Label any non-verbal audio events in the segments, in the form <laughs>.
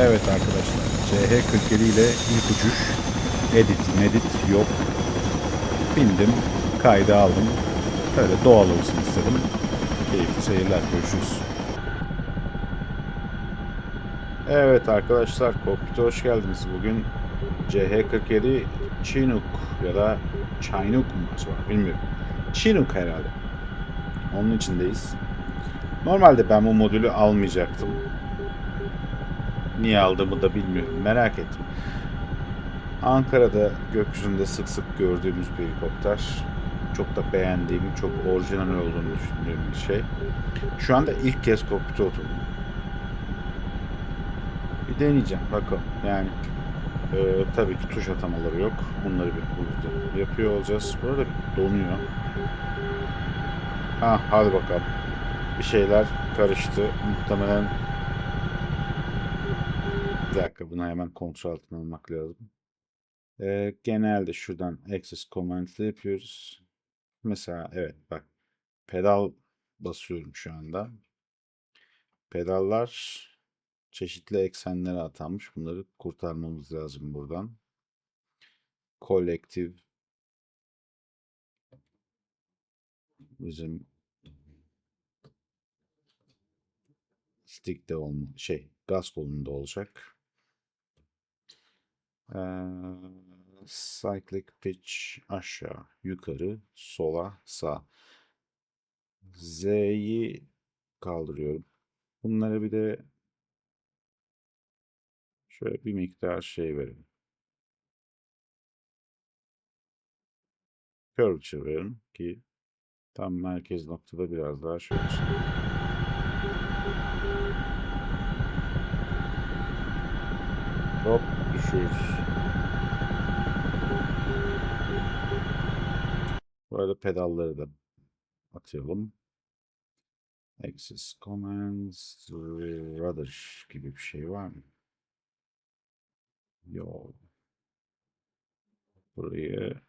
Evet arkadaşlar. CH47 ile ilk uçuş. Edit, medit yok. Bindim. Kaydı aldım. Böyle doğal olsun istedim. Keyifli seyirler. Görüşürüz. Evet arkadaşlar. Kokpite hoş geldiniz. Bugün CH47 Chinook ya da Chinook mu acaba bilmiyorum. Chinook herhalde. Onun içindeyiz. Normalde ben bu modülü almayacaktım. Niye aldığımı da bilmiyorum. Merak ettim. Ankara'da gökyüzünde sık sık gördüğümüz bir helikopter. Çok da beğendiğim, çok orijinal olduğunu düşündüğüm bir şey. Şu anda ilk kez kokpite oturdum. Bir deneyeceğim bakalım. Yani e, tabii ki tuş atamaları yok. Bunları bir burada yapıyor olacağız. Burada donuyor. Ha hadi bakalım. Bir şeyler karıştı. Muhtemelen bir dakika bunu hemen kontrol altına almak lazım. Ee, genelde şuradan access command'le yapıyoruz. Mesela evet bak pedal basıyorum şu anda. Pedallar çeşitli eksenlere atanmış. Bunları kurtarmamız lazım buradan. Collective bizim stick'te olma şey gaz kolunda olacak. Cyclic pitch aşağı, yukarı, sola, sağ. Z'yi kaldırıyorum. Bunlara bir de şöyle bir miktar şey verelim. Curvature verelim ki tam merkez noktada biraz daha şöyle olsun. Hop düşüyoruz. Arada pedalları da atıyorum. Access Commands Rudder gibi bir şey var mı? Yok. Burayı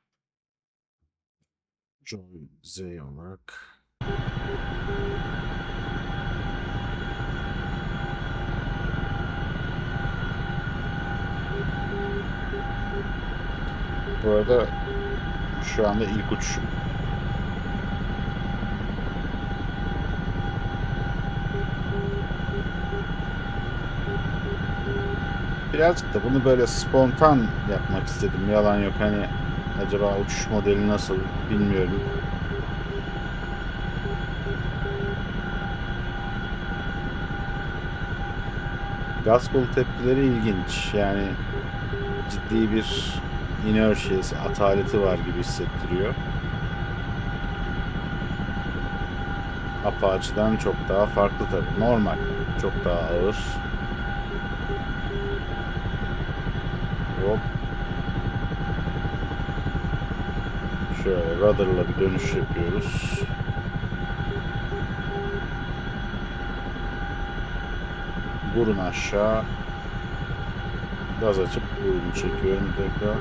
Joy Z olarak Bu arada şu anda ilk uçuşum. Birazcık da bunu böyle spontan yapmak istedim. Yalan yok hani acaba uçuş modeli nasıl bilmiyorum. Gaz tepkileri ilginç. Yani ciddi bir inertiası, ataleti var gibi hissettiriyor. Apache'den çok daha farklı tabii. Normal. Çok daha ağır. Hop. Şöyle rudder'la bir dönüş yapıyoruz. Burun aşağı. Gaz açıp burunu çekiyorum tekrar.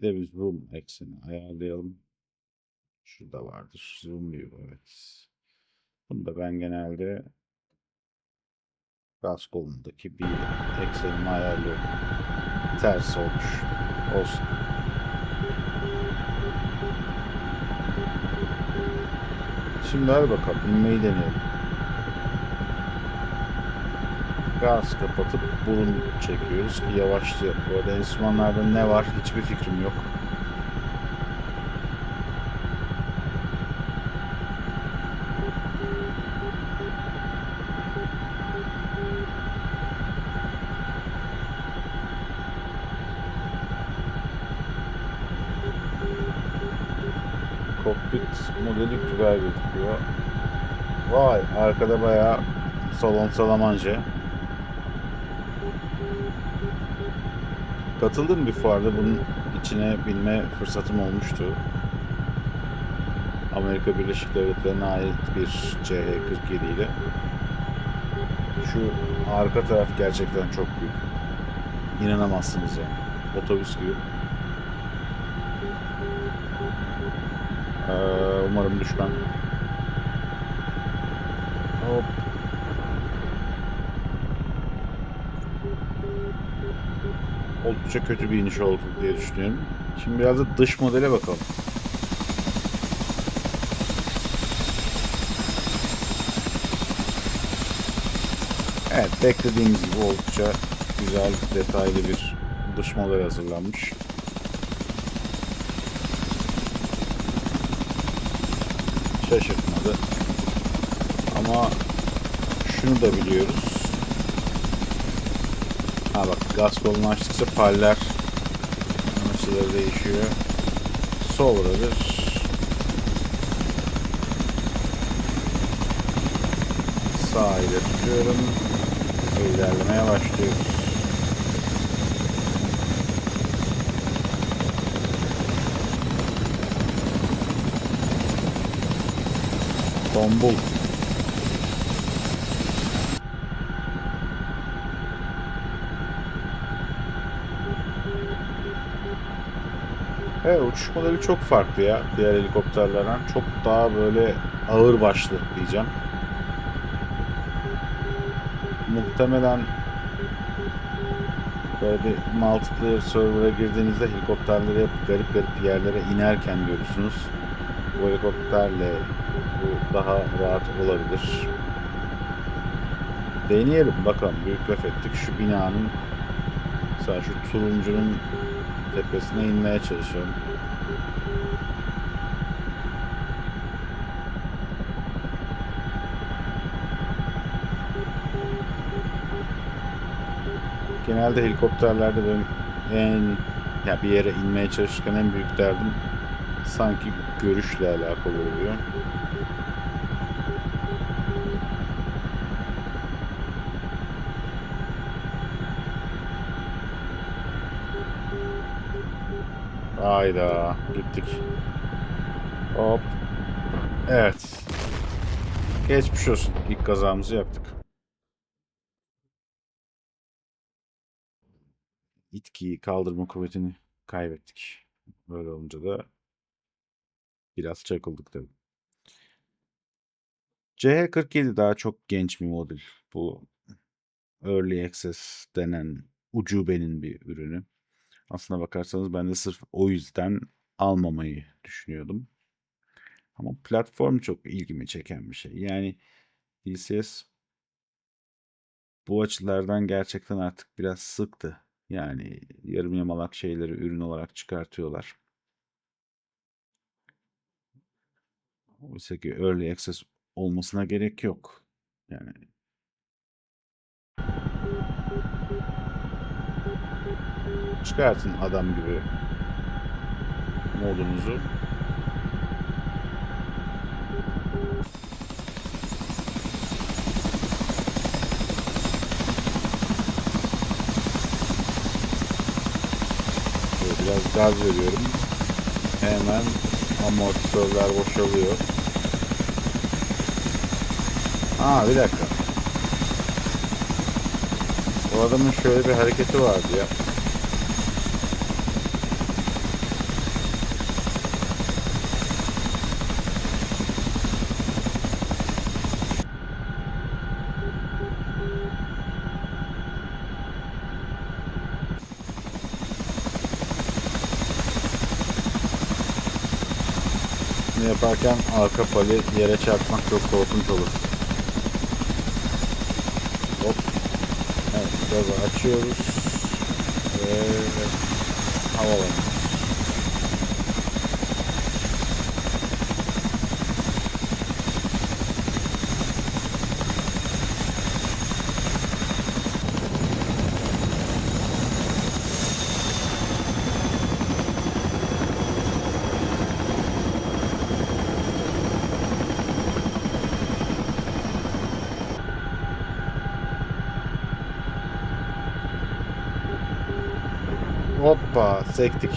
Bir de biz zoom ekseni ayarlayalım. Şurada vardır. Zoom view evet. Bunu da ben genelde gaz kolundaki bir eksenimi ayarlıyorum. Ters olmuş. Olsun. Şimdi hadi bakalım inmeyi deneyelim. Gaz kapatıp burun çekiyoruz ki yavaşlıyor. Bu arada enstrümanlarda ne var hiçbir fikrim yok. Kokpit modeli güzel gözüküyor. Vay arkada bayağı salon salamance. Katıldım bir fuarda bunun içine binme fırsatım olmuştu. Amerika Birleşik Devletleri'ne ait bir CH-47 ile. Şu arka taraf gerçekten çok büyük. İnanamazsınız yani. Otobüs gibi. Ee, umarım düşmem. Hop. Oldukça kötü bir iniş oldu diye düşünüyorum. Şimdi biraz da dış modele bakalım. Evet beklediğimiz gibi oldukça güzel detaylı bir dış model hazırlanmış. Şaşırtmadı. Ama şunu da biliyoruz. Ha bak gaz kolunu açtıkça paller açıları değişiyor. Sovra'dır. Sağ ile tutuyorum. Ve ilerlemeye başlıyoruz. Tombul. Evet uçuş modeli çok farklı ya diğer helikopterlerden. Çok daha böyle ağır başlı diyeceğim. Muhtemelen böyle bir multiplayer server'a girdiğinizde helikopterleri hep garip garip yerlere inerken görürsünüz. Bu helikopterle bu daha rahat olabilir. Deneyelim bakalım. Büyük laf ettik. Şu binanın mesela şu turuncunun tepesine inmeye çalışıyorum. Genelde helikopterlerde benim en ya bir yere inmeye çalışırken en büyük derdim sanki görüşle alakalı oluyor. Hayda gittik. Hop. Evet. Geçmiş olsun. İlk kazamızı yaptık. İtkiyi kaldırma kuvvetini kaybettik. Böyle olunca da biraz çakıldık tabii. CH47 daha çok genç bir model. Bu Early Access denen ucubenin bir ürünü. Aslına bakarsanız ben de sırf o yüzden almamayı düşünüyordum. Ama platform çok ilgimi çeken bir şey. Yani DCS bu açılardan gerçekten artık biraz sıktı. Yani yarım yamalak şeyleri ürün olarak çıkartıyorlar. Oysa ki Early Access olmasına gerek yok. Yani çıkartın adam gibi modunuzu. Biraz gaz veriyorum. Hemen amortisörler boşalıyor. Aa bir dakika. O adamın şöyle bir hareketi vardı ya. Bunu yaparken arka pali yere çarpmak çok korkunç olur. Hop. Evet, gazı açıyoruz. Ve havalanıyoruz. Sektik.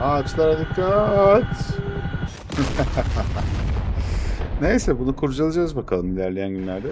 Ağaçlara dikkat. <laughs> Neyse bunu kurcalayacağız bakalım ilerleyen günlerde.